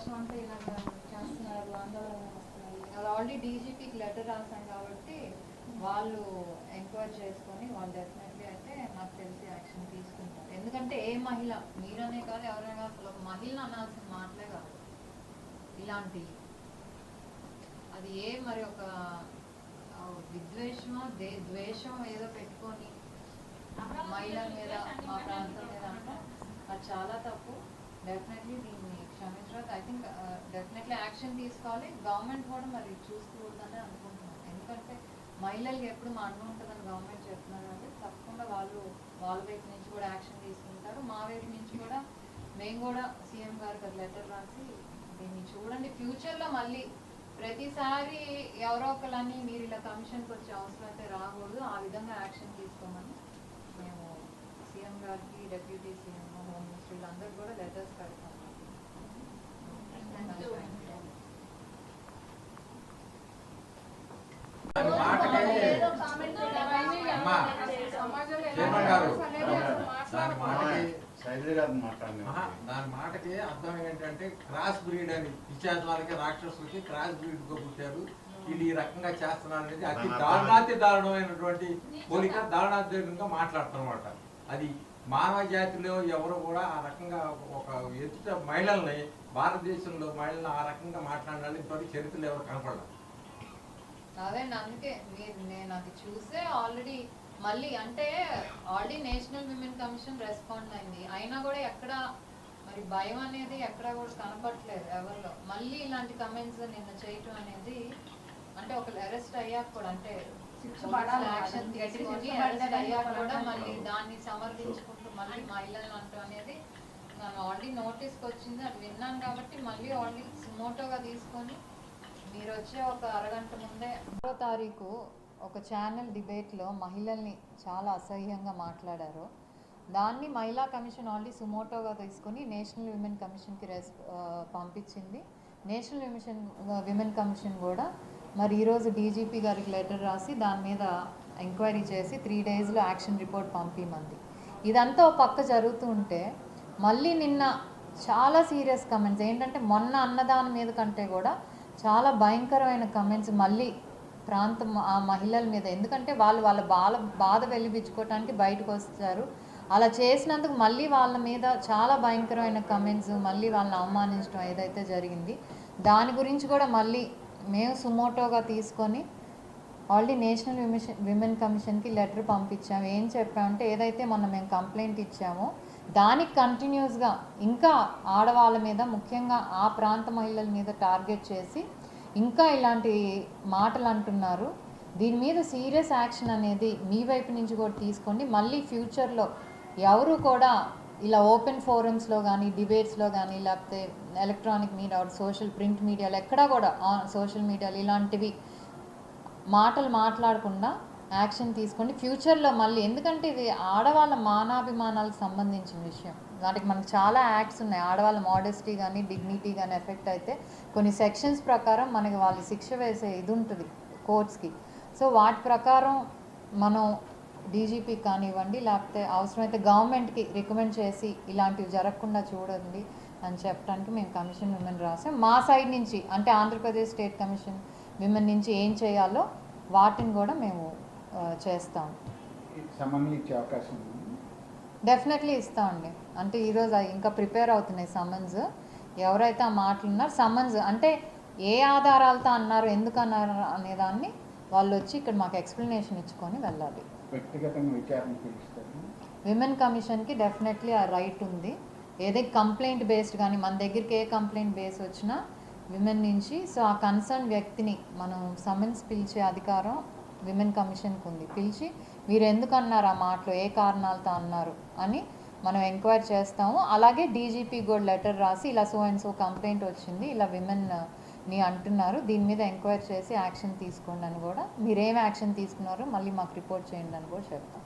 రాష్ట్రం అంతా ఇలాగ చేస్తున్నారు ఆందోళన వస్తున్నాయి ఆల్రెడీ డీజీపీకి లెటర్ రాశాం కాబట్టి వాళ్ళు ఎంక్వైరీ చేసుకొని వాళ్ళు డెఫినెట్లీ అయితే నాకు తెలిసి యాక్షన్ తీసుకుంటారు. ఎందుకంటే ఏ మహిళ మీరనే కాదు ఎవరైనా అసలు మహిళను అనాల్సిన మాటలే కాదు. ఇలాంటివి అది ఏ మరి ఒక విద్వేషమో దే ద్వేషం ఏదో పెట్టుకొని మహిళల మీద మా ప్రాంతం మీద అంటే అది చాలా తప్పు. డెఫినెట్లీ దీన్ని క్షమించడం ఐ థింక్ డెఫినెట్లీ యాక్షన్ తీసుకోవాలి. గవర్నమెంట్ కూడా మరి చూసుకోవద్దని అనుకుంటున్నాను. ఎందుకంటే మహిళలకి ఎప్పుడు మా అన్నం ఉంటుందని గవర్నమెంట్ చెప్తున్నారు కాబట్టి తప్పకుండా వాళ్ళు వాళ్ళ వైపు నుంచి కూడా యాక్షన్ తీసుకుంటారు. మా వైపు నుంచి కూడా మేము కూడా సీఎం గారికి లెటర్ రాసి దీన్ని చూడండి. ఫ్యూచర్లో మళ్ళీ ప్రతిసారి ఎవరో ఒకళ్ళని మీరు ఇలా కమిషన్కి వచ్చే అవసరం అయితే రాకూడదు. ఆ విధంగా యాక్షన్ తీసుకోమని మేము సీఎం గారికి డెప్యూటీ సీఎం హోమ్ మినిస్టర్ వీళ్ళందరూ కూడా లెటర్స్ పెడతాం దాని మాటకే అమ్మా. చైర్మన్ గారు దాని మాటకి దాని అర్థం ఏంటంటే క్రాస్ బ్రీడ్ అని పిచ్చాచాలకి రాక్షసులకి క్రాస్ బ్రీడ్గా పుట్టారు. వీళ్ళు ఈ రకంగా చేస్తున్నారు అనేది అతి దారుణాతి దారుణమైనటువంటి పోలిక దారుణాత్మకంగా మాట్లాడుతున్నమాట. అది మానవ జాతిలో ఎవరు కూడా ఆ రకంగా ఒక ఎదుట మహిళల్ని భారతదేశంలో మహిళలను ఆ రకంగా మాట్లాడాలని ఇంతవరకు చరిత్రలో ఎవరు కనపడలేదు. అదేండి అందుకే మీరు నేను అది చూసే ఆల్రెడీ మళ్ళీ అంటే already national women commission respond అయింది అయినా కూడా ఎక్కడ మరి భయం అనేది ఎక్కడ కూడా కనపట్లేదు ఎవరిలో మళ్ళీ ఇలాంటి కమెంట్స్ నిన్న చేయటం అనేది అంటే ఒకరు అరెస్ట్ అయ్యాక కూడా అంటే. యాక్షన్ తీసుకొని అరెస్ట్ అయ్యాక కూడా. మళ్ళీ దాన్ని సమర్థించుకుంటూ మళ్ళీ మహిళలను అంటూ అనేది ఆల్రెడీ నోటీస్కి వచ్చింది అది విన్నాను కాబట్టి మళ్ళీ ఆల్రెడీ సుమోటోగా తీసుకొని మీరు వచ్చే ఒక అరగంట ముందే ఆరో తారీఖు ఒక ఛానల్ డిబేట్లో మహిళల్ని చాలా అసహ్యంగా మాట్లాడారు. దాన్ని మహిళా కమిషన్ ఆల్రెడీ సుమోటోగా తీసుకొని నేషనల్ విమెన్ కమిషన్కి రెస్ పంపించింది. నేషనల్ విమిషన్ విమెన్ కమిషన్ కూడా మరి ఈరోజు డీజీపీ గారికి లెటర్ రాసి దాని మీద ఎంక్వైరీ చేసి త్రీ డేస్లో యాక్షన్ రిపోర్ట్ పంపిమంది. ఇదంతా ఒక పక్క జరుగుతూ ఉంటే మళ్ళీ నిన్న చాలా సీరియస్ కమెంట్స్. ఏంటంటే మొన్న అన్నదాని మీద కంటే కూడా చాలా భయంకరమైన కమెంట్స్ మళ్ళీ ప్రాంతం ఆ మహిళల మీద. ఎందుకంటే వాళ్ళు వాళ్ళ బాల బాధ వెలిపించుకోవటానికి బయటకు వస్తారు. అలా చేసినందుకు మళ్ళీ వాళ్ళ మీద చాలా భయంకరమైన కమెంట్స్ మళ్ళీ వాళ్ళని అవమానించడం ఏదైతే జరిగింది దాని గురించి కూడా మళ్ళీ మేము సుమోటోగా తీసుకొని ఆల్రెడీ నేషనల్ విమిషన్ విమెన్ కమిషన్కి లెటర్ పంపించాము ఏం చెప్పామంటే ఏదైతే మొన్న మేము కంప్లైంట్ ఇచ్చామో దానికి కంటిన్యూస్గా ఇంకా ఆడవాళ్ళ మీద ముఖ్యంగా ఆ ప్రాంత మహిళల మీద టార్గెట్ చేసి ఇంకా ఇలాంటి మాటలు అంటున్నారు. దీని మీద సీరియస్ యాక్షన్ అనేది మీ వైపు నుంచి కూడా తీసుకోండి. మళ్ళీ ఫ్యూచర్లో ఎవరు కూడా ఇలా ఓపెన్ ఫోరమ్స్లో కానీ డిబేట్స్లో కానీ లేకపోతే ఎలక్ట్రానిక్ మీడియా సోషల్ ప్రింట్ మీడియాలో ఎక్కడా కూడా సోషల్ మీడియాలు ఇలాంటివి మాటలు మాట్లాడకుండా యాక్షన్ తీసుకోండి. ఫ్యూచర్లో మళ్ళీ ఎందుకంటే ఇది ఆడవాళ్ళ మానాభిమానాలకు సంబంధించిన విషయం. వాటికి మనకు చాలా యాక్ట్స్ ఉన్నాయి. ఆడవాళ్ళ మోడెస్టీ కానీ డిగ్నిటీ కానీ ఎఫెక్ట్ అయితే కొన్ని సెక్షన్స్ ప్రకారం మనకి వాళ్ళు శిక్ష వేసే ఇది ఉంటుంది కోర్ట్స్కి సో వాటి ప్రకారం మనం డీజీపీ కానివ్వండి లేకపోతే అవసరమైతే గవర్నమెంట్కి రికమెండ్ చేసి ఇలాంటివి జరగకుండా చూడండి అని చెప్పడానికి మేము కమిషన్ విమెన్ రాసాం. మా సైడ్ నుంచి అంటే ఆంధ్రప్రదేశ్ స్టేట్ కమిషన్ విమెన్ నుంచి ఏం చేయాలో వాటిని కూడా మేము చేస్తాం. డెఫినెట్లీ ఇస్తామండి. అంటే ఈరోజు ఇంకా ప్రిపేర్ అవుతున్నాయి సమ్మన్స్ ఎవరైతే ఆ మాటలు ఉన్నారో సమ్మన్స్ అంటే ఏ ఆధారాలతో అన్నారు ఎందుకు అన్నారు అనే దాన్ని వాళ్ళు వచ్చి ఇక్కడ మాకు ఎక్స్ప్లెనేషన్ ఇచ్చుకొని వెళ్ళాలి. విమెన్ కమిషన్కి డెఫినెట్లీ ఆ రైట్ ఉంది. ఏదైతే కంప్లైంట్ బేస్డ్ కానీ మన దగ్గరికి ఏ కంప్లైంట్ బేస్ వచ్చినా విమెన్ నుంచి సో ఆ కన్సర్న్ వ్యక్తిని మనం సమన్స్ పిలిచే అధికారం విమెన్ కమిషన్కి ఉంది. పిలిచి మీరు ఎందుకు అన్నారు ఆ మాటలు? ఏ కారణాలతో అన్నారు? అని మనం ఎంక్వైరీ చేస్తాము. అలాగే డీజీపీ కూడా లెటర్ రాసి ఇలా సో అండ్ సో కంప్లైంట్ వచ్చింది ఇలా విమెన్ని అంటున్నారు. దీని మీద ఎంక్వైరీ చేసి యాక్షన్ తీసుకోండి అని కూడా. మీరేం యాక్షన్ తీసుకున్నారో మళ్ళీ మాకు రిపోర్ట్ చేయండి అని కూడా చెప్తాం.